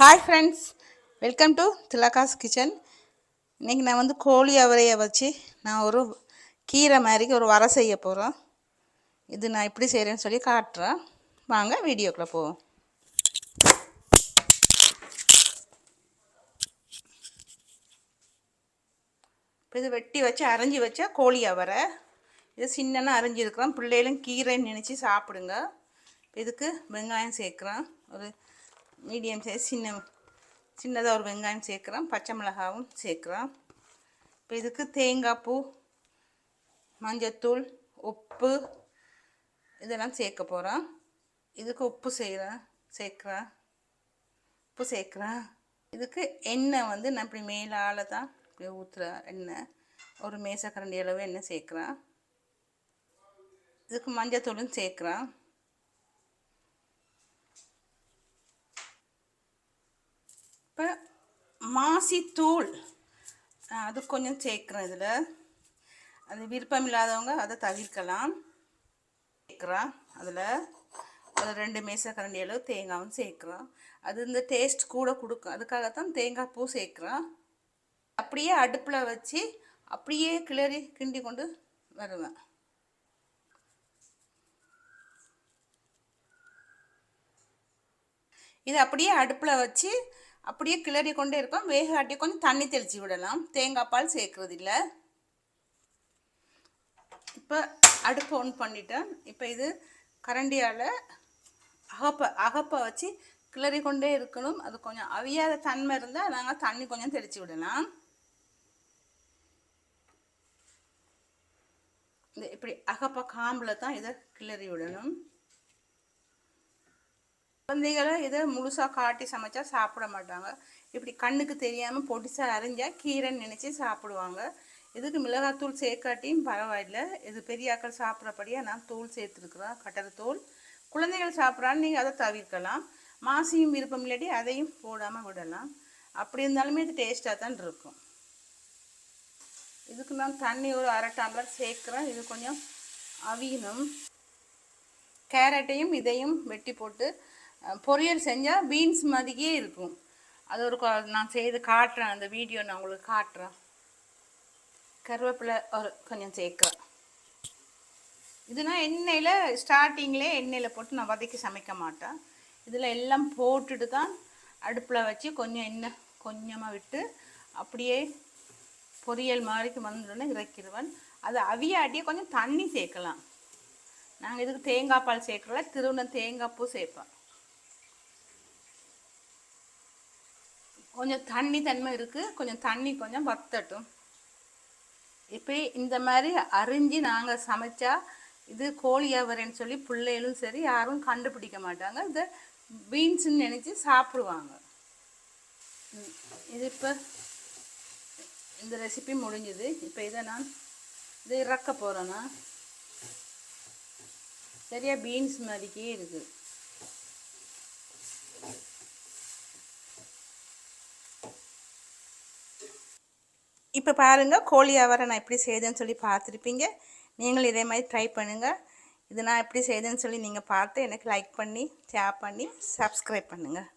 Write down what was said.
Hi friends welcome to Thilaga's kitchen இன்றைக்கி நான் வந்து கோழி அவரையை வச்சு நான் ஒரு கீரை மாதிரி ஒரு வரை செய்ய போகிறோம் இது நான் எப்படி செய்கிறேன்னு சொல்லி காட்டுறேன். வாங்க வீடியோக்குள்ளே போவோம். இப்போ இது வெட்டி வச்சு அரைஞ்சி வச்சா கோழி அவரை. இது சின்னனாக அரைஞ்சிருக்கிறோம் பிள்ளைகளும் கீரைன்னு நினச்சி சாப்பிடுங்க. இதுக்கு வெங்காயம் சேர்க்குறேன். ஒரு மீடியம் சைஸ் சின்ன சின்னதாக ஒரு வெங்காயம் சேர்க்குறோம் பச்சை மிளகாவும் சேர்க்குறோம் இப்போ இதுக்கு தேங்காய் பூ மஞ்சத்தூள் உப்பு இதெல்லாம் சேர்க்க போகிறோம் இதுக்கு உப்பு செய்கிறேன் சேர்க்குறேன் உப்பு சேர்க்குறேன். இதுக்கு எண்ணெய் வந்து நான் இப்படி மேலால் தான் இப்படி ஊற்றுறேன் எண்ணெய். ஒரு மேசக்கரண்டி அளவு எண்ணெய் சேர்க்குறேன். இதுக்கு மஞ்சத்தூளும் சேர்க்குறேன். இப்போ மாசித்தூள் அது கொஞ்சம் சேர்க்குறேன் இதில். அது விருப்பம் இல்லாதவங்க அதை தவிர்க்கலாம். சேர்க்குறேன் அதில் அதில் ரெண்டு மேசக்கரண்டி அளவு தேங்காயும் சேர்க்குறோம். அது இந்த டேஸ்ட் கூட கொடுக்கும். அதுக்காகத்தான் தேங்காய் பூ சேர்க்குறோம். அப்படியே அடுப்பில் வச்சு அப்படியே கிளறி கிண்டி கொண்டு வருவேன். இது அப்படியே அடுப்பில் வச்சு அப்படியே கிளறி கொண்டே இருக்கோம். வேக ஆட்டி கொஞ்சம் தண்ணி தெளித்து விடலாம். தேங்காய் பால் சேர்க்கறது இல்லை இப்போ அடுப்பு ஆன் பண்ணிட்டேன். இப்போ இது கரண்டியால் அகப்பை அகப்பை வச்சு கிளறி கொண்டே இருக்கணும். அது கொஞ்சம் அவியாத தன்மை இருந்தால் நாங்கள் தண்ணி கொஞ்சம் தெளித்து விடலாம். இந்த இப்படி அகப்ப காம்பில் தான் இதை கிளறி விடணும். குழந்தைகளை இதை முழுசாக காட்டி சமைச்சா சாப்பிட மாட்டாங்க. இப்படி கண்ணுக்கு தெரியாமல் பொடிசாக அரிஞ்சால் கீரைன்னு நினச்சி சாப்பிடுவாங்க. இதுக்கு மிளகாத்தூள் சேர்க்காட்டியும் பரவாயில்ல. இது பெரியாக்கள் சாப்பிட்றபடியாக நான் தூள் சேர்த்துருக்குறோம் கட்டரை தூள். குழந்தைகள் சாப்பிட்றான்னு நீங்கள் அதை தவிர்க்கலாம். மாசியும் விருப்பம் இல்லாட்டி அதையும் போடாமல் விடலாம். அப்படி இருந்தாலுமே இது டேஸ்ட்டாக தான் இருக்கும். இதுக்கு நான் தண்ணி ஒரு அரை டம்ளர் சேர்க்குறேன். இது கொஞ்சம் அவியணும். கேரட்டையும் இதையும் வெட்டி போட்டு பொரியல் செஞ்சால் பீன்ஸ் மாதிரியே இருக்கும். அது ஒரு நான் செய்து காட்டுறேன் அந்த வீடியோ நான் உங்களுக்கு காட்டுறேன். கருவேப்பிலை ஒரு கொஞ்சம் சேர்க்குறேன். இதுனா எண்ணெயில் ஸ்டார்டிங்லேயே எண்ணெயில் போட்டு நான் வதக்கி சமைக்க மாட்டேன். இதில் எல்லாம் போட்டுட்டு தான் அடுப்பில் வச்சு கொஞ்சம் எண்ணெய் கொஞ்சமாக விட்டு அப்படியே பொரியல் மாதிரிக்கு வந்துடனே இறக்கிடுவேன். அது அவியாட்டியே கொஞ்சம் தண்ணி சேர்க்கலாம். நாங்கள் இதுக்கு தேங்காய் பால் சேர்க்கல திருவண்ணம் தேங்காய் பூ சேர்ப்பேன் கொஞ்சம் தண்ணி தன்மை இருக்குது கொஞ்சம் தண்ணி கொஞ்சம் வத்தட்டும் இப்போ இந்த மாதிரி அரிஞ்சு நாங்கள் சமைச்சா இது கோழி அவரைன்னு சொல்லி பிள்ளைகளும் சரி யாரும் கண்டுபிடிக்க மாட்டாங்க. இதை பீன்ஸுன்னு நினச்சி சாப்பிடுவாங்க. இது இப்போ இந்த ரெசிபி முடிஞ்சுது. இப்போ இதை நான் இதை இறக்க போகிறேன்னா சரியாக பீன்ஸ் மாதிரிக்கே இருக்குது இப்போ பாருங்கள் கோழி அவரை நான் எப்படி செய்தேன்னு சொல்லி பார்த்துருப்பீங்க. நீங்களும் இதே மாதிரி ட்ரை பண்ணுங்கள் இது நான் எப்படி செய்தேன்னு சொல்லி நீங்கள் பார்த்து எனக்கு லைக் பண்ணி ஷேர் பண்ணி சப்ஸ்கிரைப் பண்ணுங்கள்